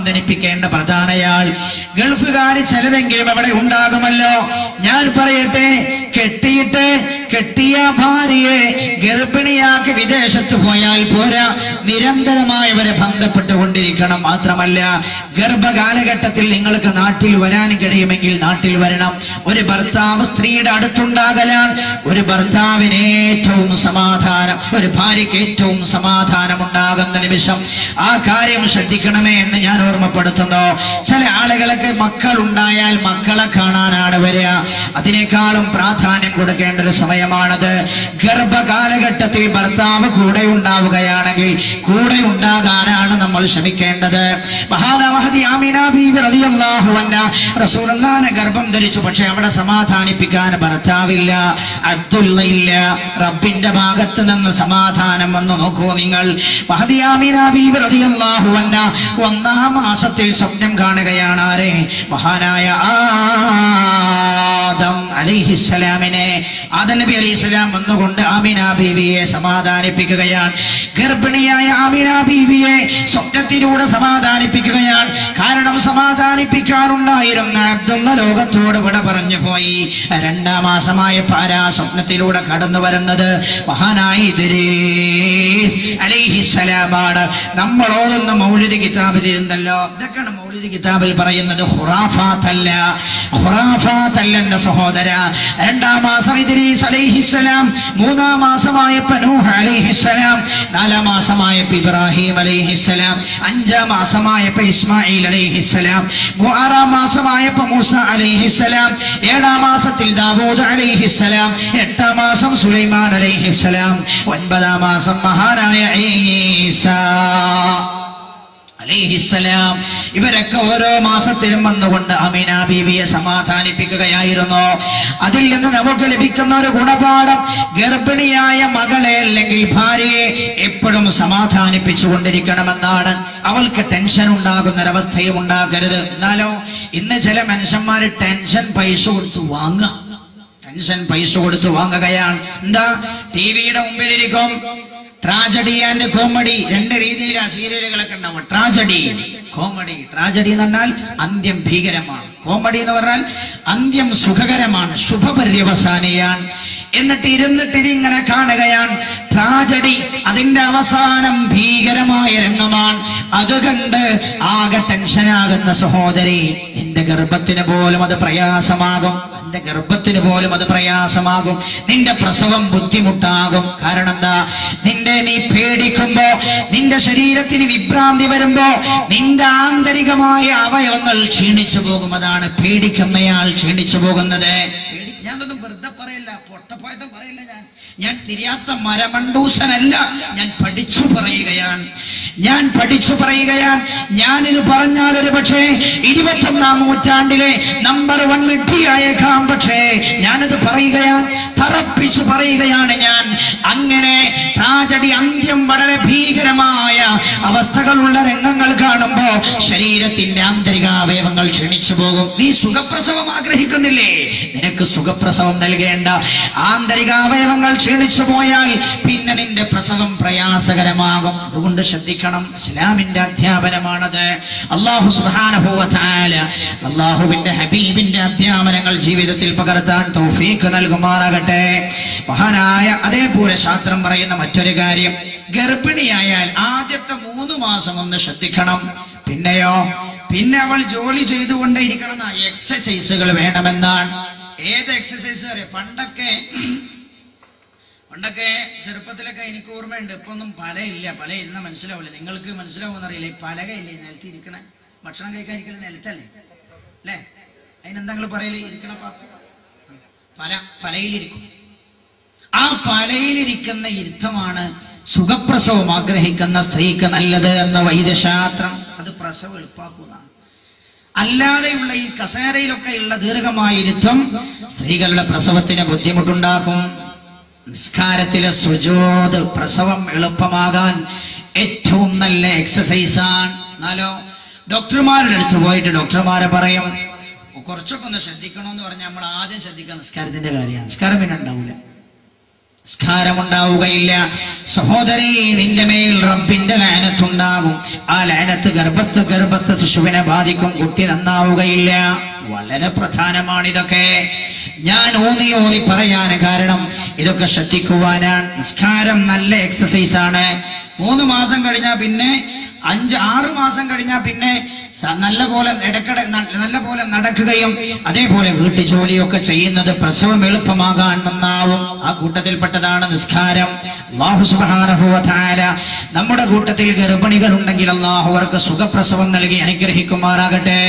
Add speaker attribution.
Speaker 1: സാന്ത്വനിപ്പിക്കേണ്ട പ്രധാനയാൾ. ഗൾഫുകാർ ചിലരെങ്കിലും അവിടെ ഉണ്ടാകുമല്ലോ. ഞാൻ പറയട്ടെ കെട്ടിയിട്ട് കെട്ടിയ ഭാര്യയെ ഗർഭിണിയാക്കി വിദേശത്ത് പോയാൽ പോരാ. നിരന്തരമായി അവരെ ബന്ധപ്പെട്ടുകൊണ്ടിരിക്കണം. മാത്രമല്ല ഗർഭകാലഘട്ടത്തിൽ നിങ്ങൾക്ക് നാട്ടിൽ വരാൻ കഴിയുമെങ്കിൽ നാട്ടിൽ വരണം. ഒരു ഭർത്താവ് സ്ത്രീയുടെ അടുത്തുണ്ടാകലാൽ ഒരു ഭർത്താവിന് ഏറ്റവും സമാധാനം ഒരു ഭാര്യയ്ക്ക് ഏറ്റവും സമാധാനം ഉണ്ടാകുന്ന നിമിഷം ആ കാര്യം ശ്രദ്ധിക്കണമേ എന്ന് ഞാൻ ഓർമ്മപ്പെടുത്തുന്നു. ചില ആളുകൾക്ക് മക്കൾ ഉണ്ടായാൽ മക്കളെ കാണാനാണ് വരിക. അതിനേക്കാളും പ്രാധാന്യം കൊടുക്കേണ്ട ഒരു സമയമാണത്. ഗർഭകാലഘട്ടത്തിൽ ഭർത്താവ് കൂടെ ഉണ്ടാവുകയാണെങ്കിൽ കൂടെ ഉണ്ടാകാനാണ് നമ്മൾ ശ്രമിക്കേണ്ടത്. ഗർഭം ധരിച്ചു പക്ഷെ അവിടെ സമാധാനിപ്പിക്കാൻ ഭർത്താവില്ല അബ്ദുള്ള റബ്ബിന്റെ ഭാഗത്ത് നിന്ന് സമാധാനം വന്നു. നോക്കൂ നിങ്ങൾ. ഒന്നാം മാസത്തിൽ സ്വപ്നം കാണുകയാണ് ആരെ? മഹാനായ ആദം അലിഹിസ്സലാമിനെ ആദം നബി ഇസ്ലാം വന്നുകൊണ്ട് ആമിന ബീവിയെ സമാധാനിപ്പിക്കുകയാണ്. ഗർഭിണിയായ ആമിന ബീവിയെ സ്വപ്നത്തിലൂടെ സമാധാനിപ്പിക്കുകയാണ്. കാരണം സമാധാനിപ്പിക്കാറുണ്ടായിരുന്ന അബ്ദുള്ള ലോകത്തോട് വിട പറഞ്ഞു പോയി. രണ്ടാം മാസമായ പാരാ സ്വപ്നത്തിലൂടെ കടന്നു വരുന്നത്? മഹാനായി അലിഹിസ്സലാമാണ്. നമ്മൾ ഓതുന്ന മൗലിദ് കിതാബിൽ ഇരുന്നല്ലോ. ഇതൊക്കെയാണ് മൗലിദ് കിതാബിൽ പറയുന്നത്. ഹുറാഫാത്തല്ല ഹുറാഫാത്തല്ല എന്റെ സഹോദര രണ്ടാം മാസം ഇദ്രീസ് അലൈഹിസ്സലാം. മൂന്നാം മാസമായപ്പോ നൂഹ് അലൈഹിസ്സലാം. നാലാം മാസമായപ്പോ ഇബ്രാഹിം അലൈഹിസ്സലാം. അഞ്ചാം മാസമായപ്പോ ഇസ്മായിൽ അലൈഹിസ്സലാം. ആറാം മാസമായപ്പോ മൂസ അലൈഹിസ്സലാം. ഏഴാം മാസത്തിൽ ദാവൂദ് അലൈഹിസ്സലാം. എട്ടാം മാസം സുലൈമാൻ അലൈഹിസ്സലാം. ഒൻപതാം മാസം മഹാനായ ഈസാ. അലൈഹിസ്സലാം. ഇവരൊക്കെ ഓരോ മാസത്തിലും വന്നുകൊണ്ട് അമീന ബീവിയെ സമാധാനിപ്പിക്കുകയായിരുന്നു. അതിൽ നിന്ന് നമുക്ക് ലഭിക്കുന്ന ഒരു ഗുണപാഠം ഗർഭിണിയായ മകളെ അല്ലെങ്കിൽ ഭാര്യയെ എപ്പോഴും സമാധാനിപ്പിച്ചു കൊണ്ടിരിക്കണമെന്നാണ് അവൾക്ക് ടെൻഷൻ ഉണ്ടാകുന്ന ഒരവസ്ഥയും ഉണ്ടാകരുത്. എന്നാലോ ഇന്ന് ചില മനുഷ്യന്മാർ ടെൻഷൻ പൈസ കൊടുത്ത് വാങ്ങുക. ടെൻഷൻ പൈസ കൊടുത്ത് വാങ്ങുകയാണ്. എന്താ? ടി വിയുടെ മുമ്പിലിരിക്കും. Tragedy and comedy. രണ്ട് രീതിയിലാ സീരിയലുകളൊക്കെ ഉണ്ടാവും ട്രാജഡി. കോമഡി. ട്രാജഡി എന്ന് പറഞ്ഞാൽ അന്ത്യം ഭീകരമാണ്. കോമഡി എന്ന് പറഞ്ഞാൽ അന്ത്യം സുഖകരമാണ്. ശുഭപര്യവസാനിയാണ്. എന്നിട്ട് ഇരുന്നിട്ട് ഇതിങ്ങനെ കാണുകയാണ്. ട്രാജഡി അതിന്റെ അവസാനം ഭീകരമായ രംഗമാണ്. അത് കണ്ട് ആകെ ടെൻഷനാകുന്ന സഹോദരി നിന്റെ ഗർഭത്തിന് പോലും അത് പ്രയാസമാകും. നിന്റെ ഗർഭത്തിന് പോലും അത് പ്രയാസമാകും. നിന്റെ പ്രസവം ബുദ്ധിമുട്ടാകും. കാരണം എന്താ നിന്റെ നീ പേടിക്കുമ്പോ നിന്റെ ശരീരത്തിന് വിഭ്രാന്തി വരുമ്പോ നിന്റെ ആന്തരികമായ അവയവങ്ങൾ ക്ഷീണിച്ചു പോകും. അതാണ് പേടിക്കുന്നയാൾ ക്ഷീണിച്ചു പോകുന്നത്. പറയില്ല പൊട്ടപ്പോയതും പറയില്ല ഞാൻ. ഞാൻ തിരിയാത്ത മരമണ്ടൂസനല്ല ഞാൻ പഠിച്ചു പറയുകയാണ്. ഞാൻ പഠിച്ചു പറയുകയാണ്. ഞാനിത് പറഞ്ഞാൽ ഒരു പക്ഷേ ഇരുപത്തൊന്നാം നൂറ്റാണ്ടിലെ നമ്പർ വൺ വിഡ്ഢിയായേക്കാം പക്ഷേ ഞാനത് പറയുകയാണ് തറപ്പിച്ചു പറയുകയാണ് ഞാൻ. അങ്ങനെ ട്രാജഡി അന്ത്യം വളരെ ഭീകരമായ അവസ്ഥകളുള്ള രംഗങ്ങൾ കാണുമ്പോ ശരീരത്തിന്റെ ആന്തരിക അവയവങ്ങൾ ക്ഷണിച്ചു പോകും. നീ സുഖപ്രസവം ആഗ്രഹിക്കുന്നില്ലേ? നിനക്ക് സുഖപ്രസവം നൽകേണ്ട ആന്തരിക അവയവങ്ങൾ ക്ഷീണിച്ചു പോയാൽ പിന്നെ നിന്റെ പ്രസവം പ്രയാസകരമാകും. അതുകൊണ്ട് ശ്രദ്ധിക്കണം ഇസ്ലാമിന്റെ അധ്യാപനമാണത്. അള്ളാഹു സുബാനുഭവത്തായ അള്ളാഹുവിന്റെ ഹബീബിന്റെ അധ്യാപനങ്ങൾ ജീവിതത്തിൽ പകർത്താൻ തൗഫീഖ് നൽകുമാറാകട്ടെ. മഹാനായ അതേപോലെ ശാസ്ത്രം പറയുന്ന മറ്റൊരു കാര്യം ഗർഭിണിയായാൽ ആദ്യത്തെ മൂന്ന് മാസം ഒന്ന് ശ്രദ്ധിക്കണം. പിന്നെയോ? പിന്നെ അവൾ ജോലി ചെയ്തുകൊണ്ടേയിരിക്കണം എന്നാ എക്സസൈസുകൾ വേണമെന്നാണ്. ഏത് എക്സസൈസ് അറിയാം? പണ്ടൊക്കെ പണ്ടൊക്കെ ചെറുപ്പത്തിലൊക്കെ എനിക്ക് ഓർമ്മയുണ്ട്. ഇപ്പൊ ഒന്നും പലയില്ല. പല ഇന്ന മനസ്സിലാവില്ല നിങ്ങൾക്ക് മനസ്സിലാവുമെന്ന് അറിയില്ല ഈ പലകയില്ലേ നിലത്ത് ഇരിക്കണ? ഭക്ഷണം കഴിക്കാൻ ഇരിക്കുന്ന നിലത്തല്ലേ? അല്ലേ? അതിനെന്താ പറയൽ? ഇരിക്കണ പല പലയിലിരിക്കും. ആ പലയിലിരിക്കുന്ന ഇരുത്തമാണ് സുഖപ്രസവം ആഗ്രഹിക്കുന്ന സ്ത്രീക്ക് നല്ലത് എന്ന വൈദ്യശാസ്ത്രം. അത് പ്രസവം എളുപ്പാക്കുന്നതാണ്. അല്ലാതെയുള്ള ഈ കസേരയിലൊക്കെ ഉള്ള ദീർഘമായ ഇരുത്തം സ്ത്രീകളുടെ പ്രസവത്തിന് ബുദ്ധിമുട്ടുണ്ടാക്കും. നിസ്കാരത്തിലെ സുജോത് പ്രസവം എളുപ്പമാകാൻ ഏറ്റവും നല്ല എക്സസൈസാണ് എന്നാലോ ഡോക്ടർമാരുടെ അടുത്ത് പോയിട്ട് ഡോക്ടർമാരെ പറയും കുറച്ചൊക്കെ ഒന്ന് ശ്രദ്ധിക്കണമെന്ന് പറഞ്ഞാൽ നമ്മൾ ആദ്യം ശ്രദ്ധിക്കുക നിസ്കാരത്തിന്റെ കാര്യമാണ്. നിസ്കാരം പിന്നെ ഉണ്ടാവില്ല നിസ്കാരമുണ്ടാവുകയില്ല സഹോദരി നിന്റെ മേൽ റബ്ബിന്റെ ലാനത്തുണ്ടാകും ആ ലാനത്ത് ഗർഭസ്ഥ ഗർഭസ്ഥ ശിശുവിനെ ബാധിക്കും. കുട്ടി നന്നാവുകയില്ല. വളരെ പ്രധാനമാണ് ഇതൊക്കെ ഞാൻ ഊന്നി ഊന്നി പറയാൻ കാരണം ഇതൊക്കെ ശ്രദ്ധിക്കുവാനാണ്. നിസ്കാരം നല്ല എക്സസൈസ് ആണ്. മൂന്ന് മാസം കഴിഞ്ഞാൽ പിന്നെ അഞ്ച് ആറ് മാസം കഴിഞ്ഞാൽ പിന്നെ നല്ല പോലെ ഇടക്കട നല്ല പോലെ നടക്കുകയും അതേപോലെ വീട്ടു ജോലിയൊക്കെ ചെയ്യുന്നത് പ്രസവം എളുപ്പമാകാൻ നന്നാവും ആ കൂട്ടത്തിൽപ്പെട്ടതാണ് നിസ്കാരം. അള്ളാഹു നമ്മുടെ കൂട്ടത്തിൽ ഗർഭിണികൾ ഉണ്ടെങ്കിൽ അള്ളാഹു അവർക്ക് സുഖപ്രസവം നൽകി അനുഗ്രഹിക്കുമാറാകട്ടെ.